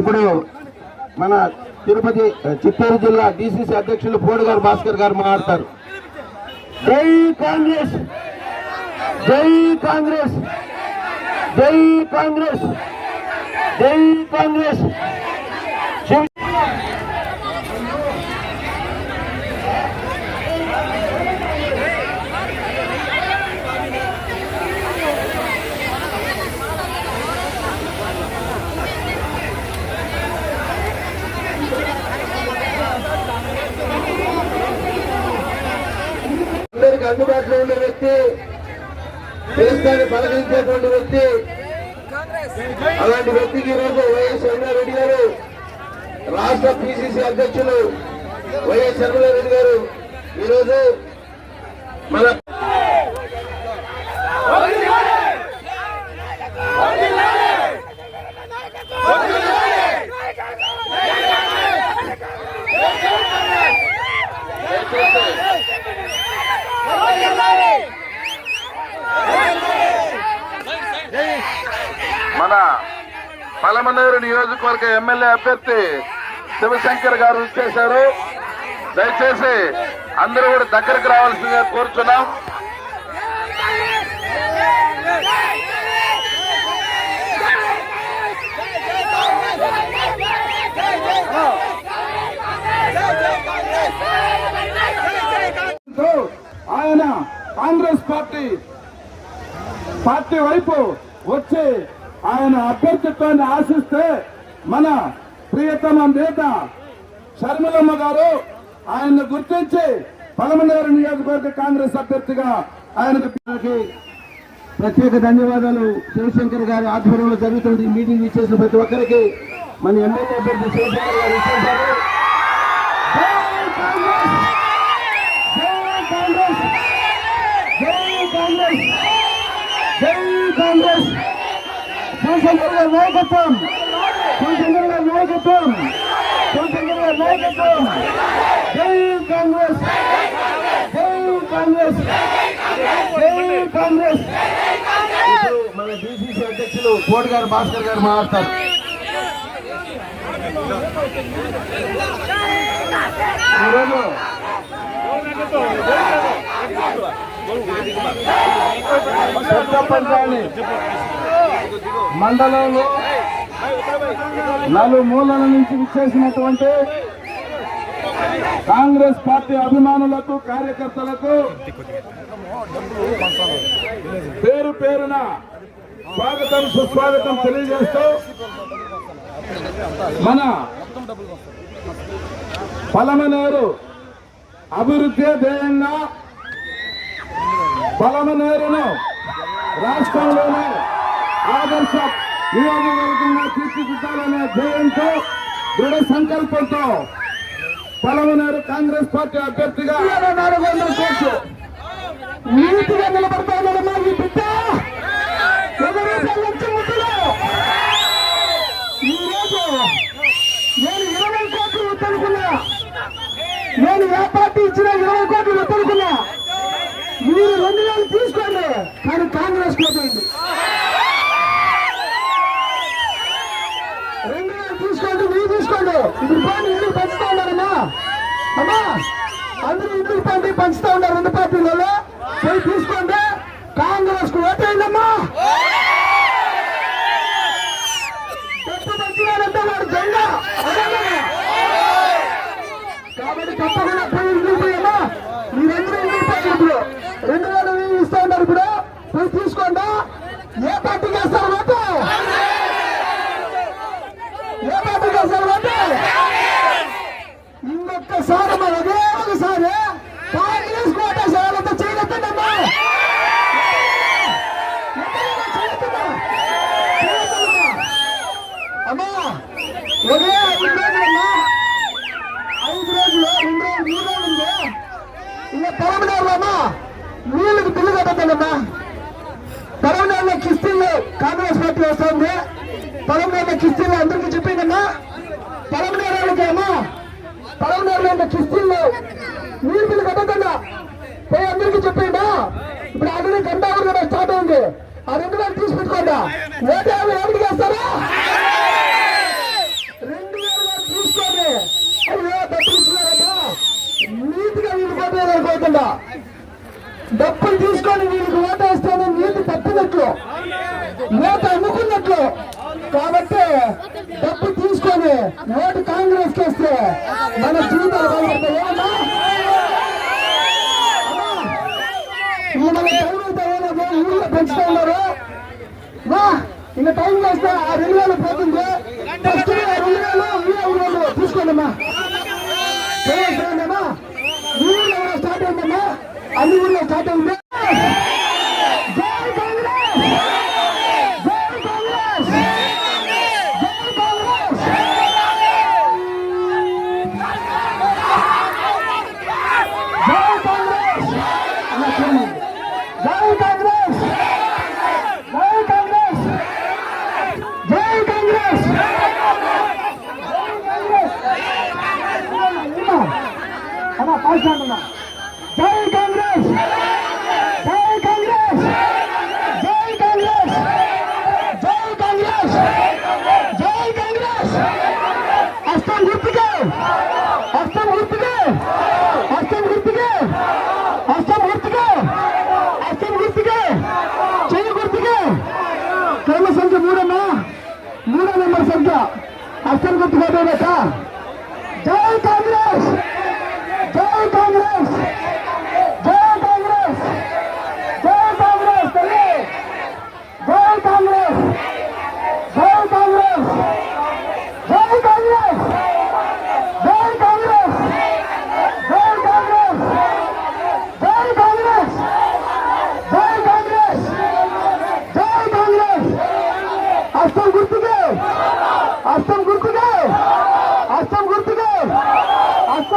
ఇప్పుడు మన తిరుపతి చిత్తూరు జిల్లా డిసిసి అధ్యక్షులు పోడు గారు భాస్కర్ గారు మాట్లాడతారు. జై కాంగ్రెస్! జై కాంగ్రెస్! జై కాంగ్రెస్! జై కాంగ్రెస్! అందుబాటులో ఉండే వ్యక్తి దేశాన్ని బలగించేటువంటి వ్యక్తి అలాంటి వ్యక్తికి ఈరోజు వైఎస్ రెడ్డి గారు రాష్ట్ర పిసిసి అధ్యక్షులు వైఎస్ రెడ్డి గారు ఈరోజు మన మన పలమనేరు నియోజకవర్గ ఎమ్మెల్యే అభ్యర్థి శివశంకర్ గారు చేశారు దయచేసి అందరూ కూడా దగ్గరకు రావాల్సిందిగా కోరుచున్నాం. ఆయన కాంగ్రెస్ పార్టీ పార్టీ వైపు వచ్చి ఆయన అభ్యర్థిత్వాన్ని ఆశిస్తే మన ప్రియతమ నేత షర్మిలమ్మ గారు ఆయన్ను గుర్తించి పలమనేరు నియోజకవర్గ కాంగ్రెస్ అభ్యర్థిగా ఆయనకు ప్రత్యేక ధన్యవాదాలు. శివశంకర్ గారి ఆధ్వర్యంలో జరుగుతున్న మీటింగ్ ఇచ్చేసిన ప్రతి ఒక్కరికి. మన ఎమ్మెల్యే అభ్యర్థి శివశంకర్ గారు ఇచ్చేశారు శివశంకర్ గారి నాయకత్వం. శివశంకర్ గారి నాయకత్వం. శివశంకర్ గారి నాయకత్వం. జై కాంగ్రెస్. జై కాంగ్రెస్. జై కాంగ్రెస్. మన బీసీసీ అధ్యక్షులు కోటి గారు భాస్కర్ గారు మాట్లాడతారు. ఈరోజు పెద్ద పంచాయతీ మండలంలో నలుమూలల నుంచి విచ్చేసినటువంటి కాంగ్రెస్ పార్టీ అభిమానులకు కార్యకర్తలకు పేరు పేరున స్వాగతం సుస్వాగతం తెలియజేస్తూ మన పలమనేరు అభివృద్ధి ధ్యేయంగా పలమనేరును రాష్ట్రంలోనే ఆదర్శ నియోజకవర్గంగా తీర్చిదిద్దాలనే ధ్యేయంతో దృఢ సంకల్పంతో పలమనేరు కాంగ్రెస్ పార్టీ అభ్యర్థిగా నాలుగు వందల కోట్లు నీతిగా నిలబడతానమ్మా కాంగ్రెస్కు ఓటేయండమ్మా ఇంకా నీళ్ళకి బిల్లు కట్టద్దమ్మా పరమనేరులో కిస్తీలు కాంగ్రెస్ పార్టీ వస్తుంది. పరమనేరులో కిస్తీలు అందరికీ చెప్పిందమ్మా పరమనేరులకి అమ్మా పరమనేరులో కిస్తీలు నీళ్ళు బిల్లు కట్టద్దన్నా. పోయి అందరికీ చెప్పిండా ఇప్పుడు ఆల్రెడీ గంటావర్ కూడా స్టార్ట్ అయింది. ఆ రెండు వేలు తీసి ఓటు లేకుండా డబ్బులు తీసుకొని వీళ్ళకి ఓట వేస్తాను నీళ్ళు తప్పినట్లు నేత అమ్ముకున్నట్లు. కాబట్టి డబ్బు తీసుకొని ఓటు కాంగ్రెస్కి వస్తే మన జీవితాలు పెంచుతా ఇంకా టైం వేస్తే ఆ రెండు వేల పోతుంది Ana, faz, Ana. আসছে ভোট থেকে আসছে ভোট থেকে আসছে ভোট থেকে আসছে ভোট থেকে చెయ్యి గుర్తుకే కర్మ సంఖ్య మూడన్నా మూడో నెంబర్ సంఖ్య అస్సలు గుర్తుకోబోయేట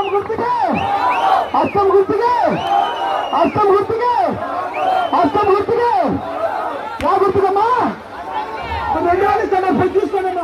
ಅಸ್ಸಾಂ ಗುರ್ತಿಗೆ ಅಸ್ಸಾಂ ಗುರ್ತಿಗೆ ಅಸ್ಸಾಂ ಗುರ್ತಿಗೆ ಅಸ್ಸಾಂ ಗುರ್ತಿಗೆ ಯಾವ ಗುರ್ತಿಗಮ್ಮ ಪ್ರತಿಷ್ಠಾನಮ್ಮ